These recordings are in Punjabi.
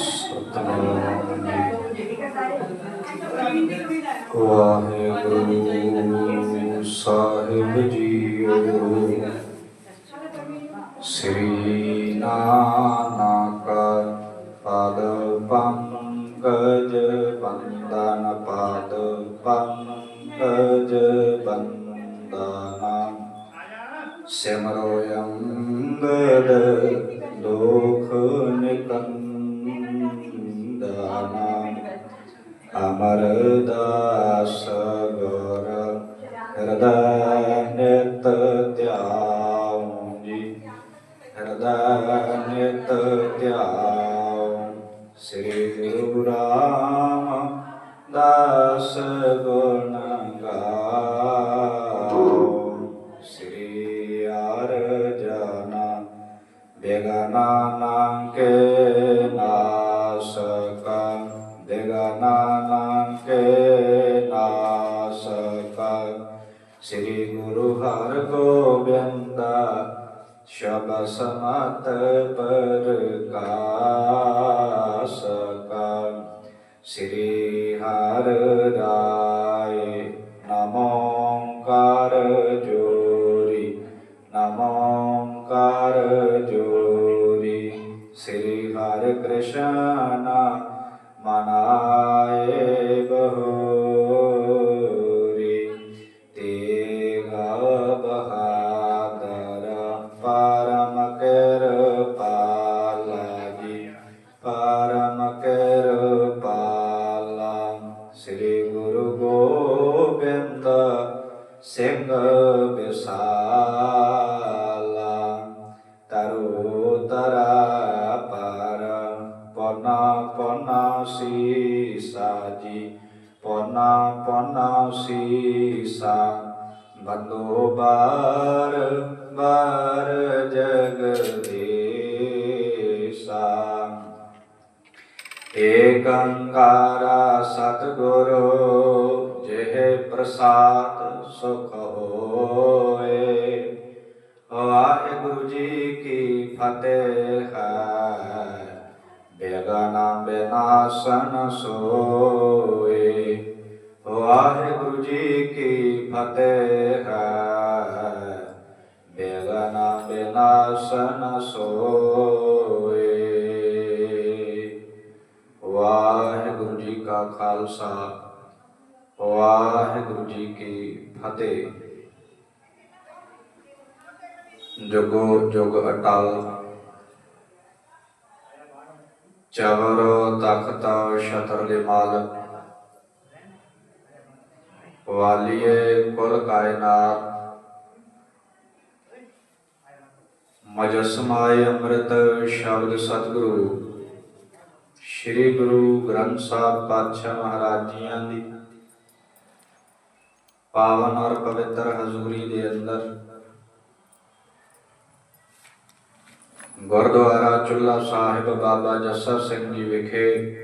ਸਤਨਾਮ ਜੀ ਵਾਹਿਗੁਰੂ ਸਾਹਿਬ ਜੀਓ ਸ੍ਰੀ ਨਾਨਕ ਪਦ ਪੰਕਜ ਬੰਦਨ ਪਦ ਪੰਕਜ ਬੰਦਨਾ ਸਿਮਰੋ ਅੰਗਦ ਲੋਕ ਨਿਕੰਦਨਾ ਅਮਰ ਦਾਸ ਗੁਰ ਹਿਰਦੈ ਨਿਤ ਧਿਆਉ ਜੀ ਹਿਰਦੈ ਨਿਤ ਧਿਆਉ ਸ੍ਰੀ ਗੁਰੂ ਰਾਮ ਦਾਸ ਗੁਣ ਗੋਬਿੰਦਾ ਸ਼ਬ ਸਮਤ ਪ੍ਰਕਾਸ਼ਕ ਸ੍ਰੀ ਹਰ ਰਾਏ ਨਮੋ ਕਰ ਜੋਰੀ ਨਮੋ ਕਰ ਜੋਰੀ ਸ੍ਰੀ ਹਰ ਕ੍ਰਿਸ਼ਨ ਮਨਾਏ ਬਾਰ ਬਾਰ ਜਗਦੀਸਾ। ਏਕੰਕਾਰਾ ਸਤਿਗੁਰੂ, ਜਿਹ ਪ੍ਰਸਾਦ ਸੁਖ ਹੋਏ। ਵਾਹਿਗੁਰੂ ਜੀ ਕੀ ਫਤਿਹ ਹੈ। ਬੇਗਾਨਾ ਬਿਨਾਸਨ ਸੋਏ। ਵਾਹਿਗੁਰੂ ਜੀ ਕੀ ਫਤਿਹ ਹੈ। ਬੇਗਾਨਾ ਬਿਨਾਸਨ ਸੋਏ ਵਾਹਿਗੁਰੂ ਜੀ ਕਾ ਖਾਲਸਾ ਵਾਹਿਗੁਰੂ ਜੀ ਕੀ ਫਤਿਹ ਜੁਗੋ ਜੁਗ ਅਟਲ ਚਵਰ ਤਖਤ ਛਤਰ ਦੇ ਮਾਲਕ ਵਾਲੀਏ ਕੁਲ ਕਾਇਨਾਤ ਮਜਸਮਾਏ ਅੰਮ੍ਰਿਤ ਸ਼ਬਦ ਸਤਿਗੁਰੂ। ਸ੍ਰੀ ਗੁਰੂ ਗ੍ਰੰਥ ਸਾਹਿਬ ਪਾਤਸ਼ਾਹ ਮਹਾਰਾਜ ਜੀਆਂ ਦੀ ਪਾਵਨ ਔਰ ਪਵਿੱਤਰ ਹਜ਼ੂਰੀ ਦੇ ਅੰਦਰ ਗੁਰਦੁਆਰਾ ਚੁੱਲਾ ਸਾਹਿਬ ਬਾਬਾ ਜੱਸਾ ਸਿੰਘ ਜੀ ਵਿਖੇ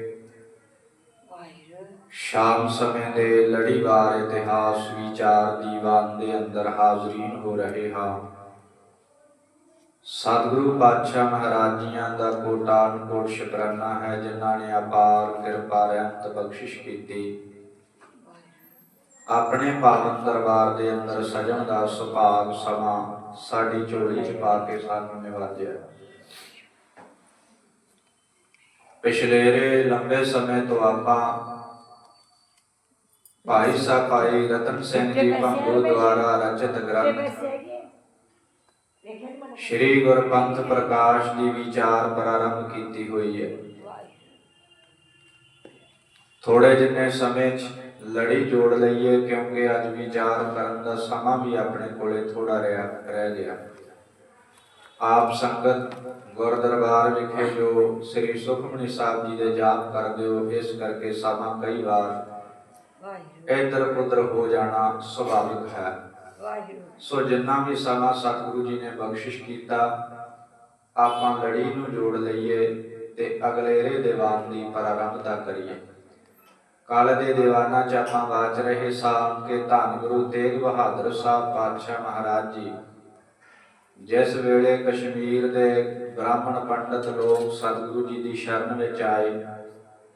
ਸ਼ਾਮ ਸਮੇਂ ਦੇ ਲੜੀਵਾਰ ਇਤਿਹਾਸ ਵਿਚਾਰ ਦੀਵਾਨ ਦੇ ਅੰਦਰ ਹਾਜ਼ਰੀਨ ਹੋ ਰਹੇ ਹਾਂ। ਸਤਿਗੁਰੂ ਪਾਤਸ਼ਾਹ ਮਹਾਰਾਜ ਜੀਆਂ ਦਾ ਕੋਟਾਨ ਕੋਟ ਸ਼ੁਕਰਾਨਾ ਹੈ ਜਿਨ੍ਹਾਂ ਨੇ ਅਪਾਰ ਕਿਰਪਾ ਰਹਿਮਤ ਬਖਸ਼ਿਸ਼ ਕੀਤੀ। ਆਪਣੇ ਪਾਵਨ ਦਰਬਾਰ ਦੇ ਅੰਦਰ ਸਜਣ ਦਾ ਸੁਭਾਗ ਸਮਾਂ ਸਾਡੀ ਝੋਲੀ 'ਚ ਪਾ ਕੇ ਸਾਨੂੰ ਨਿਵਾਜਿਆ। ਪਿਛਲੇ ਲੰਬੇ ਸਮੇਂ ਤੋਂ ਆਪਾਂ ਭਾਈ ਸਾਹਿਬ ਭਾਈ ਰਤਨ ਸਿੰਘ ਜੀ ਭੰਗੂ ਦੁਆਰਾ ਰਚਿਤ ਗ੍ਰੰਥ ਸ਼੍ਰੀ ਗੁਰਪੰਥ ਪ੍ਰਕਾਸ਼ ਦੀ ਵਿਚਾਰ ਪ੍ਰਾਰੰਭ ਕੀਤੀ ਹੋਈ ਹੈ ਥੋੜੇ ਜਿੰਨੇ ਸਮੇਂ 'ਚ ਲੜੀ ਜੋੜ ਲਈਏ ਕਿਉਂਕਿ ਅੱਜ ਵਿਚਾਰ ਕਰਨ ਦਾ ਸਮਾਂ ਵੀ ਆਪਣੇ ਕੋਲੇ ਥੋੜਾ ਰਿਹਾ ਰਹਿ ਗਿਆ ਆਪ ਸੰਗਤ ਗੁਰਦਰਬਾਰ ਵਿਖੇ ਜੋ ਸ੍ਰੀ ਸੁਖਮਨੀ ਸਾਹਿਬ ਜੀ ਦੇ ਜਾਪ ਕਰਦੇ ਹੋ ਇਸ ਕਰਕੇ ਸਮਾਂ ਕਈ ਵਾਰ ਇੱਧਰ ਉੱਧਰ ਹੋ ਜਾਣਾ ਸੁਭਾਵਿਕ ਹੈ ਸੋ ਜਿੰਨਾ ਵੀ ਸਮਾਂ ਸਤਿਗੁਰੂ ਜੀ ਨੇ ਬਖਸ਼ਿਸ਼ ਕੀਤਾ, ਆਪਾਂ ਲੜੀ ਨੂੰ ਜੋੜ ਲਈਏ ਤੇ ਅਗਲੇਰੇ ਦੀਵਾਨ ਦੀ ਪ੍ਰਾਰੰਭਤਾ ਕਰੀਏ। ਕੱਲ ਦੇ ਦੀਵਾਨਾਂ ਚ ਆਪਾਂ ਬਾਚ ਰਹੇ ਸਾਂ ਕਿ ਧੰਨ ਗੁਰੂ ਤੇਗ ਬਹਾਦਰ ਸਾਹਿਬ ਪਾਤਸ਼ਾਹ ਮਹਾਰਾਜ ਜੀ। ਜਿਸ ਵੇਲੇ ਕਸ਼ਮੀਰ ਦੇ ਬ੍ਰਾਹਮਣ ਪੰਡਤ ਲੋਕ ਸਤਿਗੁਰੂ ਜੀ ਦੀ ਸ਼ਰਨ ਵਿੱਚ ਆਏ,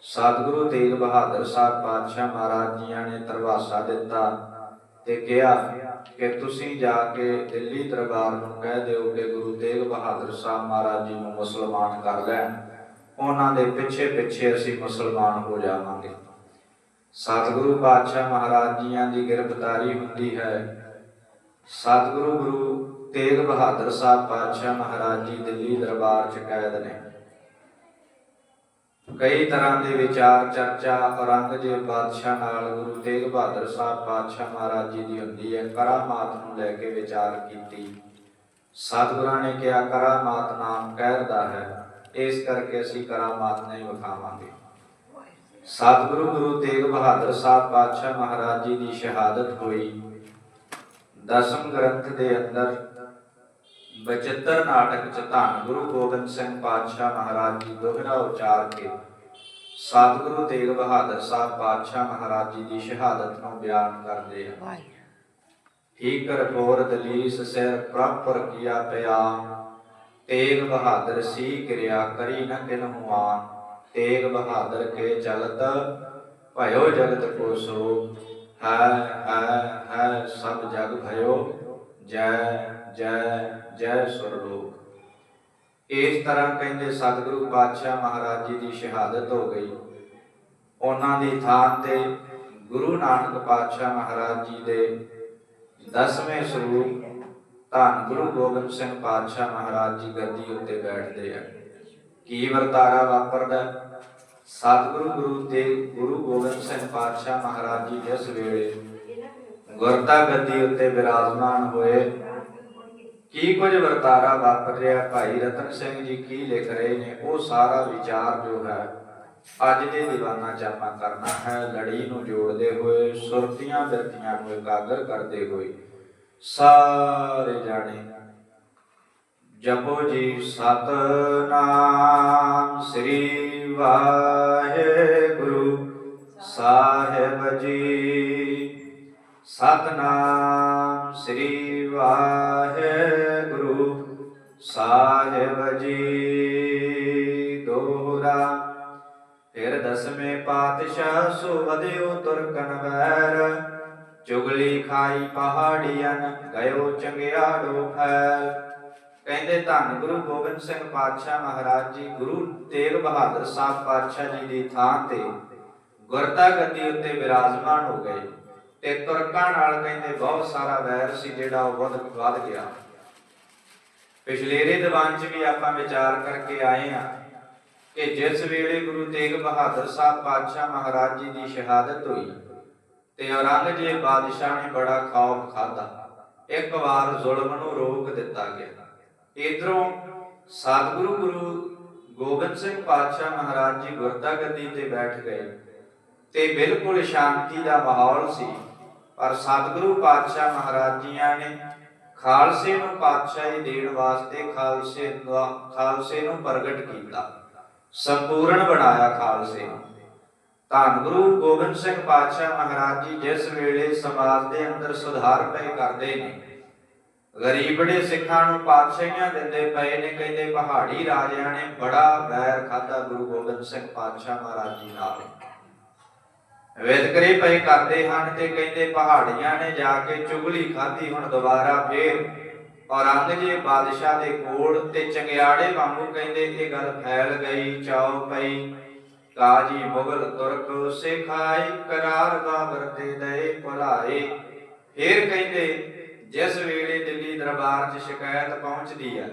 ਸਤਿਗੁਰੂ ਤੇਗ ਬਹਾਦਰ ਸਾਹਿਬ ਪਾਤਸ਼ਾਹ ਮਹਾਰਾਜ ਜੀਆਂ ਨੇ ਤਰਵਾਸਾ ਦਿੱਤਾ ਤੇ ਕਿਹਾ ਕਿ ਤੁਸੀਂ ਜਾ ਕੇ ਦਿੱਲੀ ਦਰਬਾਰ ਨੂੰ ਕਹਿ ਦਿਓ ਕਿ ਗੁਰੂ ਤੇਗ ਬਹਾਦਰ ਸਾਹਿਬ ਮਹਾਰਾਜ ਜੀ ਨੂੰ ਮੁਸਲਮਾਨ ਕਰ ਲੈਣ। ਉਹਨਾਂ ਦੇ ਪਿੱਛੇ ਪਿੱਛੇ ਅਸੀਂ ਮੁਸਲਮਾਨ ਹੋ ਜਾਵਾਂਗੇ। ਸਤਿਗੁਰੂ ਪਾਤਸ਼ਾਹ ਮਹਾਰਾਜ ਜੀਆਂ ਦੀ ਗ੍ਰਿਫਤਾਰੀ ਹੁੰਦੀ ਹੈ। ਸਤਿਗੁਰੂ ਗੁਰੂ ਤੇਗ ਬਹਾਦਰ ਸਾਹਿਬ ਪਾਤਸ਼ਾਹ ਮਹਾਰਾਜ ਜੀ ਦਿੱਲੀ ਦਰਬਾਰ ਚ ਕੈਦ ਨੇ। ਕਈ ਤਰ੍ਹਾਂ ਦੇ ਵਿਚਾਰ, ਚਰਚਾ ਔਰੰਗਜ਼ੇਬ ਬਾਦਸ਼ਾਹ ਨਾਲ ਗੁਰੂ ਤੇਗ ਬਹਾਦਰ ਸਾਹਿਬ ਪਾਤਸ਼ਾਹ ਮਹਾਰਾਜ ਜੀ ਦੀ ਹੁੰਦੀ ਹੈ, ਕਰਾਮਾਤ ਨੂੰ ਲੈ ਕੇ ਵਿਚਾਰ ਕੀਤੀ। ਸਤਿਗੁਰਾਂ ਨੇ ਕਿਹਾ, ਕਰਾਮਾਤ ਨਾਮ ਕਹਿਰ ਹੈ, ਇਸ ਕਰਕੇ ਅਸੀਂ ਕਰਾਮਾਤ ਨਹੀਂ ਵਿਖਾਵਾਂਗੇ। ਸਤਿਗੁਰੂ ਗੁਰੂ ਤੇਗ ਬਹਾਦਰ ਸਾਹਿਬ ਪਾਤਸ਼ਾਹ ਮਹਾਰਾਜ ਜੀ ਦੀ ਸ਼ਹਾਦਤ ਹੋਈ। ਦਸਮ ਗ੍ਰੰਥ ਦੇ ਅੰਦਰ ਬਚਿੱਤਰ ਨਾਟਕ ਚ ਧੰਨ ਗੁਰੂ ਗੋਬਿੰਦ ਸਿੰਘ ਪਾਤਸ਼ਾਹ ਮਹਾਰਾਜ ਜੀ ਦੋਹਰਾ ਉਚਾਰ ਕੇ ਸਤਿਗੁਰੂ ਤੇਗ ਬਹਾਦਰ ਸਾਹਿਬ ਪਾਤਸ਼ਾਹ ਮਹਾਰਾਜ ਜੀ ਦੀ ਸ਼ਹਾਦਤ ਨੂੰ ਬਿਆਨ ਕਰਦੇ ਹਨ ਠੀਕਰ ਫੋਰ ਦਲੀਸ ਸਿਰ ਪ੍ਰਾਪਰ ਕੀਆ ਪਿਆ ਤੇਗ ਬਹਾਦਰ ਸੀ ਕਿਰਿਆ ਕਰੀ ਨ ਕਿਨ ਹੁਆਨ ਤੇਗ ਬਹਾਦਰ ਕੇ ਚਲਤ ਭਇਓ ਜਗਤ ਕੋ ਸੋ ਹੈ ਹੈ ਹੈ ਸਭ ਜਗ ਭਇਓ ਜੈ ਜੈ ਜੈ ਸੁਰਲੋਕ ਇਸ ਤਰ੍ਹਾਂ ਕਹਿੰਦੇ ਸਤਿਗੁਰੂ ਪਾਤਸ਼ਾਹ ਮਹਾਰਾਜ ਜੀ ਦੀ ਸ਼ਹਾਦਤ ਹੋ ਗਈ। ਉਹਨਾਂ ਦੀ ਥਾਂ ਤੇ ਗੁਰੂ ਨਾਨਕ ਪਾਤਸ਼ਾਹ ਮਹਾਰਾਜ ਜੀ ਦੇ ਦਸਵੇਂ ਸਰੂਪ ਧੰਨ ਗੁਰੂ ਗੋਬਿੰਦ ਸਿੰਘ ਪਾਤਸ਼ਾਹ ਮਹਾਰਾਜ ਜੀ ਗੱਦੀ ਉੱਤੇ ਬੈਠਦੇ ਆ। ਕੀ ਵਰਤਾਰਾ ਵਾਪਰਦਾ? ਸਤਿਗੁਰੂ ਗੁਰੂ ਤੇ ਗੁਰੂ ਗੋਬਿੰਦ ਸਿੰਘ ਪਾਤਸ਼ਾਹ ਮਹਾਰਾਜ ਜੀ ਜਿਸ ਵੇਲੇ ਗੁਰਤਾ ਗੱਦੀ ਉੱਤੇ ਵਿਰਾਜਮਾਨ ਹੋਏ ਕੀ ਕੁਝ ਵਰਤਾਰਾ ਵਾਪਰ ਰਿਹਾ? ਭਾਈ ਰਤਨ ਸਿੰਘ ਜੀ ਕੀ ਲਿਖ ਰਹੇ ਨੇ? ਉਹ ਸਾਰਾ ਵਿਚਾਰ ਜੋ ਹੈ, ਅੱਜ ਦੇ ਦੀਵਾਨਾ ਚ ਆਪਾਂ ਕਰਨਾ ਹੈ। ਲੜੀ ਨੂੰ ਜੋੜਦੇ ਹੋਏ, ਸੁਰਤੀਆਂ ਬਿਰਤੀਆਂ ਨੂੰ ਇਕਾਗਰ ਕਰਦੇ ਹੋਏ। ਸਾਰੇ ਜਾਣੇ, ਜਪੋ ਜੀ, ਸਤਨਾਮ ਸ੍ਰੀ ਵਾਹਿਗੁਰੂ ਸਾਹਿਬ ਜੀ। ਸਤਨਾਮ। ਸ੍ਰੀ ਵਾਹਿਗੁਰੂ ਸਾਹਿਬ ਜੀ। ਦੋਹਰਾ, ਫਿਰ ਦਸਵੇਂ ਪਾਤਸ਼ਾਹ ਸੋ ਤੁਰਕਨ ਵੈਰ ਚੁਗਲੀ ਖਾਈ ਪਹਾੜੀਆਂ ਗਇਓ ਚੰਗਿਆੜੋ ਫੈਲ ਕਹਿੰਦੇ ਧੰਨ ਗੁਰੂ ਗੋਬਿੰਦ ਸਿੰਘ ਪਾਤਸ਼ਾਹ ਮਹਾਰਾਜ ਜੀ, ਗੁਰੂ ਤੇਗ ਬਹਾਦਰ ਸਾਹਿਬ ਪਾਤਸ਼ਾਹ ਜੀ ਦੀ ਥਾਂ ਤੇ ਗੁਰਤਾ ਗੱਦੀ ਉੱਤੇ ਵਿਰਾਜਮਾਨ ਹੋ ਗਏ। ਤੇ ਤੁਰਕਾਂ ਨਾਲ ਕਹਿੰਦੇ ਬਹੁਤ ਸਾਰਾ ਵੈਰ ਸੀ ਜਿਹੜਾ ਉਹ ਵੱਧ ਵੱਧ ਗਿਆ। ਪਿਛਲੇਰੇ ਦੀਵਾਨ 'ਚ ਵੀ ਆਪਾਂ ਵਿਚਾਰ ਕਰਕੇ ਆਏ ਆ ਕਿ ਜਿਸ ਵੇਲੇ ਗੁਰੂ ਤੇਗ ਬਹਾਦਰ ਸਾਹਿਬ ਪਾਤਸ਼ਾਹ ਮਹਾਰਾਜ ਜੀ ਦੀ ਸ਼ਹਾਦਤ ਹੋਈ ਤੇ ਔਰੰਗਜ਼ੇਬ ਬਾਦਸ਼ਾਹ ਨੇ ਬੜਾ ਖੌਫ ਖਾਦਾ ਇੱਕ ਵਾਰ ਜ਼ੁਲਮ ਨੂੰ ਰੋਕ ਦਿੱਤਾ ਗਿਆ। ਇਧਰੋਂ ਸਤਿਗੁਰੂ ਗੁਰੂ ਗੋਬਿੰਦ ਸਿੰਘ ਪਾਤਸ਼ਾਹ ਮਹਾਰਾਜ ਜੀ ਗੁਰਦਾ ਗੱਦੀ ਤੇ ਬੈਠ ਗਏ ਤੇ ਬਿਲਕੁਲ ਸ਼ਾਂਤੀ ਦਾ ਮਾਹੌਲ ਸੀ। ਪਰ ਸਤਿਗੁਰੂ ਪਾਤਸ਼ਾਹ ਮਹਾਰਾਜ ਜੀਆਂ ਨੇ ਖਾਲਸੇ ਨੂੰ ਪਾਤਸ਼ਾਹੀ ਦੇਣ ਵਾਸਤੇ ਖਾਲਸੇ ਖਾਲਸੇ ਨੂੰ ਪ੍ਰਗਟ ਕੀਤਾ। ਸੰਪੂਰਨ ਬਣਾਇਆ ਖਾਲਸੇ ਨੂੰ। ਧੰਨ ਗੁਰੂ ਗੋਬਿੰਦ ਸਿੰਘ ਪਾਤਸ਼ਾਹ ਮਹਾਰਾਜ ਜੀ ਜਿਸ ਵੇਲੇ ਸਮਾਜ ਦੇ ਅੰਦਰ ਸੁਧਾਰ ਪਏ ਕਰਦੇ ਨੇ ਗਰੀਬੜੇ ਸਿੱਖਾਂ ਨੂੰ ਪਾਤਸ਼ਾਹੀਆਂ ਦਿੰਦੇ ਪਏ ਨੇ, ਕਹਿੰਦੇ ਪਹਾੜੀ ਰਾਜਿਆਂ ਨੇ ਬੜਾ ਵੈਰ ਖਾਦਾ ਗੁਰੂ ਗੋਬਿੰਦ ਸਿੰਘ ਪਾਤਸ਼ਾਹ ਮਹਾਰਾਜ ਜੀ ਨਾਲ। ਵਿਤਕਰੇ ਪਏ ਕਰਦੇ ਹਨ ਤੇ ਕਹਿੰਦੇ ਪਹਾੜੀਆਂ ਨੇ ਜਾ ਕੇ ਚੁਗਲੀ ਖਾਧੀ, ਹੁਣ ਦੁਬਾਰਾ ਫੇਰ ਔਰੰਗਜ਼ੇਬ ਬਾਦਸ਼ਾਹ ਦੇ ਕੋਲ ਤੇ ਚੰਗਿਆੜੇ ਵਾਂਗੂ ਕਹਿੰਦੇ, ਇਹ ਗੱਲ ਫੈਲ ਗਈ, ਚਾਉ ਪਈ। ਕਾਜੀ ਮੁਗਲ ਤੁਰਕ ਸਿਖਾਈ, ਕਰਾਰ ਬਾਬਰ ਤੇ ਦਏ ਭੁਲਾਏ। ਫੇਰ ਕਹਿੰਦੇ, ਜਿਸ ਵੇਲੇ ਦਿੱਲੀ ਦਰਬਾਰ 'ਚ ਸ਼ਿਕਾਇਤ ਪਹੁੰਚਦੀ ਹੈ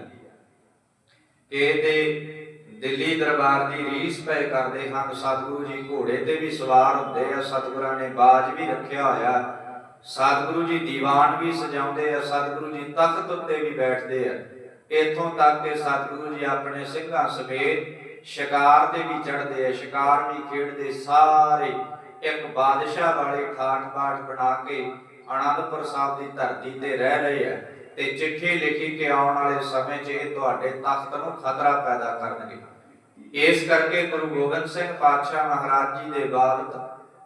ਕਿ ਤੇ ਦਿੱਲੀ ਦਰਬਾਰ ਦੀ ਰੀਸ ਪੈ ਕਰਦੇ ਹਨ। ਸਤਿਗੁਰੂ ਜੀ ਘੋੜੇ ਤੇ ਵੀ ਸਵਾਰ ਹੁੰਦੇ ਆ, ਸਤਿਗੁਰਾਂ ਨੇ ਬਾਜ ਵੀ ਰੱਖਿਆ ਹੋਇਆ। ਸਤਿਗੁਰੂ ਜੀ ਦੀਵਾਨ ਵੀ ਸਜਾਉਂਦੇ ਆ, ਸਤਿਗੁਰੂ ਜੀ ਤਖਤ ਉੱਤੇ ਵੀ ਬੈਠਦੇ ਆ। ਇਥੋਂ ਤੱਕ ਕਿ ਸਤਿਗੁਰੂ ਜੀ ਆਪਣੇ ਸਿੰਘਾਂ ਸਮੇਤ ਸ਼ਿਕਾਰ ਤੇ ਵੀ ਚੜਦੇ ਆ, ਸ਼ਿਕਾਰ ਵੀ ਖੇਡਦੇ ਸਾਰੇ। ਇੱਕ ਬਾਦਸ਼ਾਹ ਵਾਲੇ ਖਾਟ ਬਾਟ ਬਣਾ ਕੇ ਅਨੰਦਪੁਰ ਸਾਹਿਬ ਦੀ ਧਰਤੀ ਤੇ ਰਹਿ ਰਹੇ ਆ। ਤੇ ਚਿੱਠੀ ਲਿਖੀ ਕਿ ਆਉਣ ਵਾਲੇ ਸਮੇਂ 'ਚ ਇਹ ਤੁਹਾਡੇ ਤਖਤ ਨੂੰ ਖਤਰਾ ਪੈਦਾ ਕਰਨਗੇ। ਇਸ ਕਰਕੇ ਗੁਰੂ ਗੋਬਿੰਦ ਸਿੰਘ ਪਾਤਸ਼ਾਹ ਮਹਾਰਾਜ ਜੀ ਦੇ ਬਾਅਦ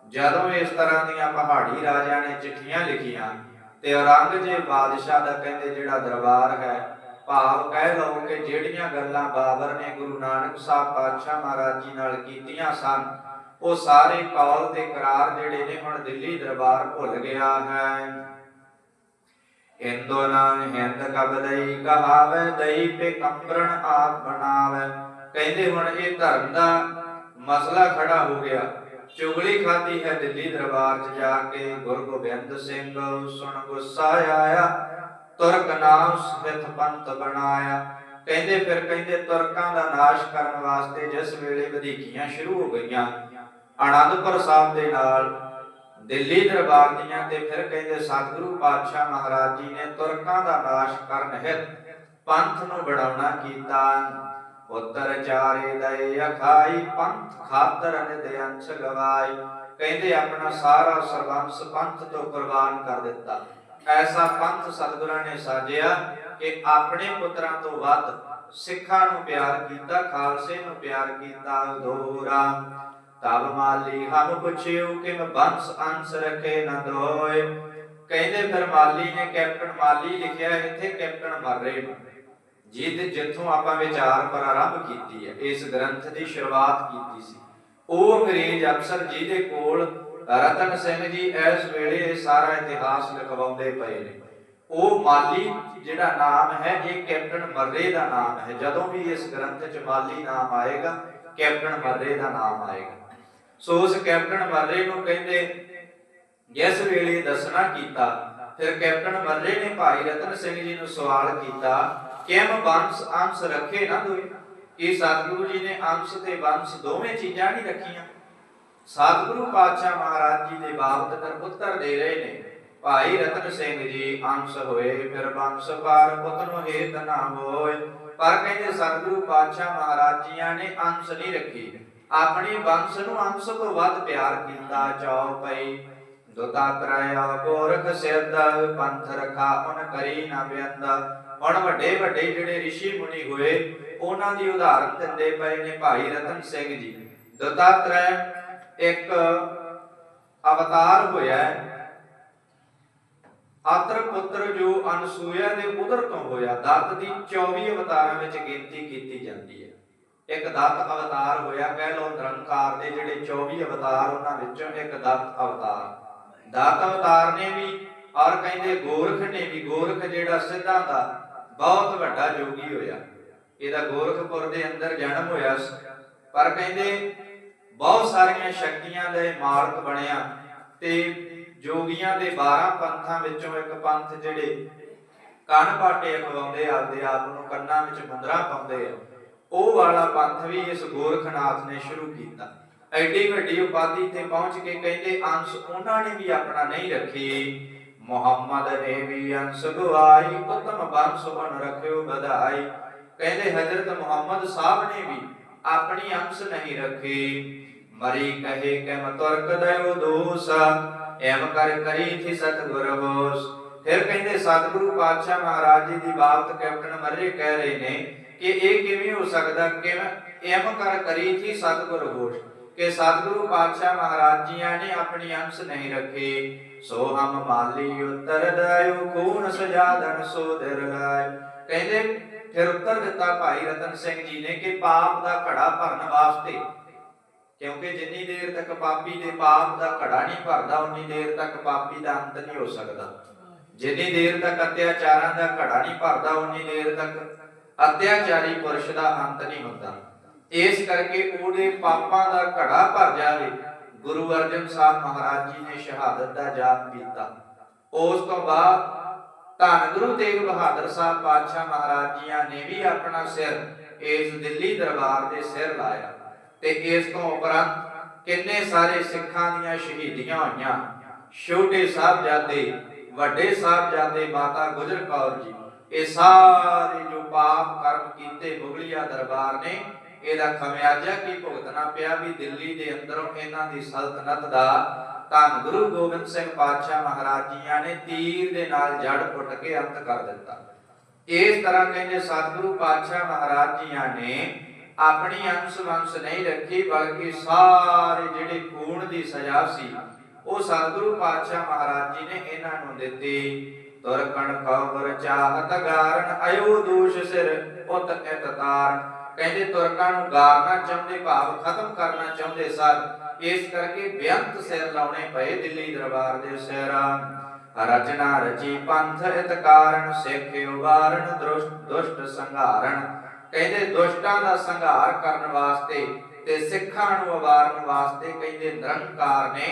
ਜਦੋਂ ਇਸ ਤਰ੍ਹਾਂ ਦੀਆਂ ਪਹਾੜੀ ਰਾਜਿਆਂ ਨੇ ਚਿੱਠੀਆਂ ਲਿਖੀਆਂ ਤੇ ਔਰੰਗਜ਼ੇਬ ਬਾਦਸ਼ਾਹ ਦਾ ਕਹਿੰਦੇ ਜਿਹੜਾ ਦਰਬਾਰ ਹੈ, ਭਾਵ ਕਹਿ ਲਓ ਕਿ ਜਿਹੜੀਆਂ ਗੱਲਾਂ ਬਾਬਰ ਨੇ ਗੁਰੂ ਨਾਨਕ ਸਾਹਿਬ ਪਾਤਸ਼ਾਹ ਮਹਾਰਾਜ ਜੀ ਨਾਲ ਕੀਤੀਆਂ ਸਨ, ਉਹ ਸਾਰੇ ਕੌਲ ਤੇ ਕਰਾਰ ਜਿਹੜੇ ਨੇ ਹੁਣ ਦਿੱਲੀ ਦਰਬਾਰ ਭੁੱਲ ਗਿਆ ਹੈ। ਇੰਦੋ ਹਿੰਦ ਕਬਦਈ ਕਹਾਵੇ, ਦਈ ਪੇ ਕੰਬਰਣ ਆਪ ਬਣਾਵੇ। ਕਹਿੰਦੇ ਹੁਣ ਇਹ ਧਰਮ ਦਾ ਮਸਲਾ ਖੜਾ ਹੋ ਗਿਆ। ਚੁਗਲੀ ਖਾਦੀ ਹੈ ਦਿੱਲੀ ਦਰਬਾਰ 'ਚ ਜਾ ਕੇ, ਗੁਰੂ ਗੋਬਿੰਦ ਸਿੰਘ ਸੁਣ ਗੁੱਸਾ ਆਇਆ, ਤੁਰਕ ਨਾਮ ਸਥਿਤ ਪੰਥ ਬਣਾਇਆ। ਕਹਿੰਦੇ ਫਿਰ ਕਹਿੰਦੇ ਤੁਰਕਾਂ ਦਾ ਨਾਸ਼ ਕਰਨ ਵਾਸਤੇ ਜਿਸ ਵੇਲੇ ਵਧੀਕੀਆਂ ਸ਼ੁਰੂ ਹੋ ਗਈਆਂ, ਆਨੰਦਪੁਰ ਸਾਹਿਬ ਦੇ ਨਾਲ ਦਿੱਲੀ ਦਰਬਾਰ ਦੀਆਂ ਤੇ ਫਿਰ ਕਹਿੰਦੇ ਸਤਿਗੁਰੂ ਪਾਤਸ਼ਾਹ ਮਹਾਰਾਜ ਜੀ ਨੇ ਤੁਰਕਾਂ ਦਾ ਨਾਸ਼ ਕਰਨ ਹਿਤ ਪੰਥ ਨੂੰ ਬਣਾਉਣਾ ਕੀਤਾ। ਉੱਤਰ ਚਾਰੇ ਦਏ ਅਖਾਈ, ਪੰਥ ਖਾਤਰ ਨਿਦ ਅੰਸ਼ ਗਵਾਈ। ਕਹਿੰਦੇ ਆਪਣਾ ਸਾਰਾ ਸਰਬੰਸ ਪੰਥ ਤੋਂ ਕੁਰਬਾਨ ਕਰ ਦਿੱਤਾ। ਐਸਾ ਪੰਥ ਸਤਿਗੁਰਾਂ ਨੇ ਸਾਜਿਆ ਕਿ ਆਪਣੇ ਪੁੱਤਰਾਂ ਤੋਂ ਵੱਧ ਸਿੱਖਾਂ ਨੂੰ ਪਿਆਰ ਕੀਤਾ, ਖਾਲਸੇ ਨੂੰ ਪਿਆਰ ਕੀਤਾ ਦੋਰਾ ਤਬ ਮਾਲੀ ਹਮ ਪੁੱਛਿਓ ਕਿ ਬੰਸ ਅੰਸ ਰਖੇ ਨ ਦੋਏ। ਕਹਿੰਦੇ ਫਿਰ ਮਾਲੀ ਨੇ ਕੈਪਟਨ ਮਾਲੀ ਲਿਖਿਆ, ਇੱਥੇ ਕੈਪਟਨ ਮਰਰੇ ਨੂੰ। ਜਿੱਥੋਂ ਆਪਾਂ ਵਿਚਾਰ ਪ੍ਰਾਰੰਭ ਕੀਤੀ ਹੈ, ਇਸ ਗ੍ਰੰਥ ਦੀ ਸ਼ੁਰੂਆਤ ਕੀਤੀ ਸੀ। ਉਹ ਅੰਗਰੇਜ਼ ਅਫਸਰ ਜਿਹਦੇ ਕੋਲ ਰਤਨ ਸਿੰਘ ਜੀ ਇਸ ਵੇਲੇ ਇਹ ਸਾਰਾ ਇਤਿਹਾਸ ਲਿਖਵਾਉਂਦੇ ਪਏ ਨੇ। ਉਹ ਮਾਲੀ ਜਿਹੜਾ ਨਾਮ ਹੈ, ਇਹ ਕੈਪਟਨ ਮਰਰੇ ਦਾ ਨਾਮ ਹੈ। ਜਦੋਂ ਵੀ ਇਸ ਗ੍ਰੰਥ 'ਚ ਮਾਲੀ ਨਾਮ ਆਏਗਾ, ਕੈਪਟਨ ਮਰਰੇ ਦਾ ਨਾਮ ਆਏਗਾ। ਸੋ ਉਸ ਕੈਪਟਨ ਮਰਰੇ ਨੂੰ ਕਹਿੰਦੇ, ਜਿਸ ਵੇਲੇ ਦੱਸਣਾ ਕੀਤਾ, ਫਿਰ ਕੈਪਟਨ ਮਰਰੇ ਨੇ ਭਾਈ ਰਤਨ ਸਿੰਘ ਜੀ ਨੂੰ ਸਵਾਲ ਕੀਤਾ, ਕਿਮ ਬੰਸ ਅੰਸ਼ ਰੱਖੇ ਨਾ ਦੋਏ ਇਹ ਸਤਿਗੁਰੂ ਜੀ ਨੇ ਅੰਸ਼ ਤੇ ਬੰਸ ਦੋਵੇਂ ਚੀਜ਼ਾਂ ਨਹੀਂ ਰੱਖੀਆਂ? ਸਤਿਗੁਰੂ ਪਾਤਸ਼ਾਹ ਮਹਾਰਾਜ ਜੀ ਦੇ ਬਾਬਤ ਕਰ ਦੇ ਰਹੇ ਨੇ। ਭਾਈ ਰਤਨ ਸਿੰਘ ਜੀ ਅੰਸ਼ ਹੋਏ, ਫਿਰ ਬੰਸ ਪਾਰ ਪੁੱਤ ਨੂੰ ਹੇਤ ਨਾ ਹੋਏ। ਪਰ ਕਹਿੰਦੇ ਸਤਿਗੁਰੂ ਪਾਤਸ਼ਾਹ ਮਹਾਰਾਜ ਜੀਆਂ ਨੇ ਅੰਸ਼ ਨਹੀਂ ਰੱਖੀ। ਆਪਣੀ ਬੰਸ ਨੂੰ ਅੰਸ਼ ਤੋਂ ਵੱਧ ਪਿਆਰ ਕੀਤਾ ਚਾਉ ਪਈ ਦੁਤਾ ਗੋਰਖ ਸਿੱਧ, ਪੰਥ ਰਖਾ ਉਨ ਕਰੀ ਨਾ ਬਿਆੰਦਾ। ਹੁਣ ਵੱਡੇ ਵੱਡੇ ਜਿਹੜੇ ઋષਿ ਮੁਨੀ ਹੋਏ, ਉਹਨਾਂ ਦੀ ਉਦਾਹਰਨ ਦਿੰਦੇ ਪਏ ਨੇ ਭਾਈ ਰਤਨ ਸਿੰਘ ਜੀ। ਦਤਾਤਰੈ ਇੱਕ ਅਵਤਾਰ ਹੋਇਆ ਹੈ। ਆਤਰ ਪੁੱਤਰ ਜੋ ਅਨਸੂਇਆ ਦੇ ਉਦਰ ਤੋਂ ਹੋਇਆ, ਦਤ ਦੀ 24 ਅਵਤਾਰਾਂ ਵਿੱਚ ਗਿਣਤੀ ਕੀਤੀ ਜਾਂਦੀ ਹੈ। ਇੱਕ ਦਤ ਅਵਤਾਰ ਹੋਇਆ, ਕਹਿ ਲਓ ਨਿਰੰਕਾਰ ਦੇ ਜਿਹੜੇ 24 ਅਵਤਾਰ ਉਹਨਾਂ ਵਿੱਚੋਂ ਇੱਕ ਦਤ ਅਵਤਾਰ। ਦਤ ਅਵਤਾਰ ਨੇ ਵੀ ਔਰ ਕਹਿੰਦੇ ਗੋਰਖ ਨੇ ਵੀ, ਗੋਰਖ ਜਿਹੜਾ ਸਿੱਧਾਂ ਦਾ ਬਹੁਤ ਵੱਡਾ ਜੋਗੀ ਹੋਇਆ। ਇਹਦਾ ਗੋਰਖਪੁਰ ਦੇ ਅੰਦਰ ਜਨਮ ਹੋਇਆ ਪਰ ਕਹਿੰਦੇ ਬਹੁਤ ਸਾਰੀਆਂ ਸ਼ਕਤੀਆਂ ਦਾ ਇਹ ਬਣਿਆ ਤੇ ਜੋਗੀਆਂ ਦੇ 12 ਪੰਥਾਂ ਵਿੱਚੋਂ ਇੱਕ ਪੰਥ ਜਿਹੜੇ ਕੰਨ ਪਾਟੇ ਅਖਵਾਉਂਦੇ, ਆਪਦੇ ਆਪ ਨੂੰ ਕੰਨਾਂ ਵਿੱਚ ਮੁੰਦਰਾ ਪਾਉਂਦੇ ਆ। ਉਹ ਵਾਲਾ ਪੰਥ ਵੀ ਇਸ ਗੋਰਖਨਾਥ ਨੇ ਸ਼ੁਰੂ ਕੀਤਾ। ਐਡੀ ਵੱਡੀ ਉਪਾਧੀ ਤੇ ਪਹੁੰਚ ਕੇ ਕਹਿੰਦੇ ਅੰਸ਼ ਉਹਨਾਂ ਨੇ ਵੀ ਆਪਣਾ ਨਹੀਂ ਰੱਖੀ। ਮੁਹੰਮਦ ਨੇ ਵੀ ਅੰਸ਼ ਗਵਾਈ ਉਤਮ ਬੰਸ ਬਨ ਰੱਖਿਓ ਬਧਾਈ ਕਹਿੰਦੇ ਹਜ਼ਰਤ ਮੁਹੰਮਦ ਸਾਹਿਬ ਨੇ ਵੀ ਆਪਣੀ ਅੰਸ਼ ਨਹੀਂ ਰੱਖੀ। ਮਰੀ ਕਹੇ ਕਿ ਮਤੁਰਕ ਦਇਓ ਦੋਸ? ਐਮ ਕਰ ਕਰੀ ਥੀ ਸਤਿਗੁਰ ਹੋਸ? ਫਿਰ ਕਹਿੰਦੇ, ਸਤਿਗੁਰੂ ਪਾਤਸ਼ਾਹ ਮਹਾਰਾਜ ਜੀ ਦੀ ਬਾਤ ਕੈਪਟਨ ਮਰਰੇ ਕਹਿ ਰਹੇ ਨੇ ਕਿ ਇਹ ਕਿਵੇਂ ਹੋ ਸਕਦਾ? ਕਿ ਐਮ ਕਰ ਕਰੀ ਥੀ ਸਤਿਗੁਰ ਹੋਸ। ਕਿ ਸਤਿਗੁਰੂ ਪਾਤਸ਼ਾਹ ਮਹਾਰਾਜ ਜੀਆਂ ਨੇ ਆਪਣੀ ਅੰਸ਼ ਨਹੀਂ ਰੱਖੀ। ਸੋ ਹਮ ਮਾਲੀ ਉਤਰ ਦਇਓ ਖੂਨ ਸਜਾਦਨ ਸੋ ਦਿਰ ਲਾਇ ਕਹਿੰਦੇ, ਫਿਰ ਉੱਤਰ ਦਿੱਤਾ ਭਾਈ ਰਤਨ ਸਿੰਘ ਜੀ ਨੇ ਕਿ ਪਾਪ ਦਾ ਘੜਾ ਭਰਨ ਵਾਸਤੇ। ਕਿਉਂਕਿ ਜਿੰਨੀ ਦੇਰ ਤੱਕ ਪਾਪੀ ਦੇ ਪਾਪ ਦਾ ਘੜਾ ਨਹੀਂ ਭਰਦਾ, ਉਨੀ ਦੇਰ ਤੱਕ ਪਾਪੀ ਦਾ ਅੰਤ ਨਹੀਂ ਹੋ ਸਕਦਾ। ਜਿੰਨੀ ਦੇਰ ਤੱਕ ਅਤਿਆਚਾਰਾਂ ਦਾ ਘੜਾ ਨਹੀਂ ਭਰਦਾ, ਉਨੀ ਦੇਰ ਤੱਕ ਅਤਿਆਚਾਰੀ ਪੁਰਸ਼ ਦਾ ਅੰਤ ਨਹੀਂ ਹੁੰਦਾ। ਇਸ ਕਰਕੇ ਉਹਦੇ ਪਾਪਾਂ ਦਾ ਘੜਾ ਭਰ ਜਾਵੇ, ਗੁਰੂ ਅਰਜਨ ਸਾਹਿਬ ਮਹਾਰਾਜ ਜੀ ਨੇ ਸ਼ਹਾਦਤ ਦਾ ਜਾਪ ਪੀਤਾ ਉਸ ਤੋਂ ਬਾਅਦ ਧੰਨ ਗੁਰੂ ਤੇਗ ਬਹਾਦਰ ਸਾਹਿਬ ਪਾਤਸ਼ਾਹ ਮਹਾਰਾਜ ਜੀਆਂ ਨੇ ਵੀ ਆਪਣਾ ਸਿਰ ਇਸ ਦਿੱਲੀ ਦਰਬਾਰ ਦੇ ਸਿਰ ਲਾਇਆ। ਤੇ ਇਸ ਤੋਂ ਉਪਰੰਤ ਕਿੰਨੇ ਸਾਰੇ ਸਿੱਖਾਂ ਦੀਆਂ ਸ਼ਹੀਦੀਆਂ ਹੋਈਆਂ। ਛੋਟੇ ਸਾਹਿਬਜ਼ਾਦੇ ਵੱਡੇ ਸਾਹਿਬਜ਼ਾਦੇ ਮਾਤਾ ਗੁਜਰ ਕੌਰ ਜੀ, ਇਹ ਸਾਰੇ ਜੋ ਪਾਪ ਕਰਮ ਕੀਤੇ ਮੁਗਲਿਆ ਦਰਬਾਰ ਨੇ, ਇਹਦਾ ਖਮਿਆਜਾ ਕੀ ਭੁਗਤਣਾ ਪਿਆ ਵੀ ਦਿੱਲੀ ਦੇ ਅੰਦਰੋਂ ਇਹਨਾਂ ਦੀ ਸਲਤਨਤ ਦਾ? ਧੰਨ ਗੁਰੂ ਗੋਬਿੰਦ ਸਿੰਘ ਪਾਤਸ਼ਾਹ ਮਹਾਰਾਜ ਜੀਆਂ ਨੇ ਤੀਰ ਦੇ ਨਾਲ ਜੜ ਪੁੱਟ ਕੇ ਅੰਤ ਕਰ ਦਿੱਤਾ। ਇਸ ਤਰ੍ਹਾਂ ਕਹਿੰਦੇ ਸਤਿਗੁਰੂ ਪਾਤਸ਼ਾਹ ਮਹਾਰਾਜ ਜੀਆਂ ਨੇ ਆਪਣੀ ਅੰਸ਼ ਵੰਸ਼ ਨਹੀਂ ਰੱਖੀ, ਬਲਕਿ ਸਾਰੇ ਜਿਹੜੇ ਖੂਨ ਦੀ ਸਜ਼ਾ ਸੀ ਉਹ ਸਤਿਗੁਰੂ ਪਾਤਸ਼ਾਹ ਮਹਾਰਾਜ ਜੀ ਨੇ ਇਹਨਾਂ ਨੂੰ ਦਿੱਤੀ। ਤੁਰ ਕਬਰ ਚਾਹਤ ਗਾਰਨ ਅਯੋ ਦੋਸ਼ ਸਿਰ ਉਤ ਇਤ ਕਹਿੰਦੇ ਤੁਰਕਾਂ ਨੂੰ ਗਾਰਨਾ ਚਾਹੁੰਦੇ, ਭਾਵ ਖਤਮ ਕਰਨਾ ਚਾਹੁੰਦੇ ਸਨ ਇਸ ਕਰਕੇ ਬੇਅੰਤ ਸਿਰ ਲਾਉਣੇ ਪਏ ਦਿੱਲੀ ਦਰਬਾਰ ਦੇ ਸਿਰਾਂ। ਰਚਨਾ ਰਚੀ ਪੰਥ ਇਤ ਕਾਰਨ, ਸਿੱਖ ਉਬਾਰਨ ਦੁਸ਼ਟ ਸੰਘਾਰਨ। ਕਹਿੰਦੇ, ਦੁਸ਼ਟਾਂ ਦਾ ਸੰਘਾਰ ਕਰਨ ਵਾਸਤੇ ਤੇ ਸਿੱਖਾਂ ਨੂੰ ਉਬਾਰਨ ਵਾਸਤੇ ਕਹਿੰਦੇ ਨਿਰੰਕਾਰ ਨੇ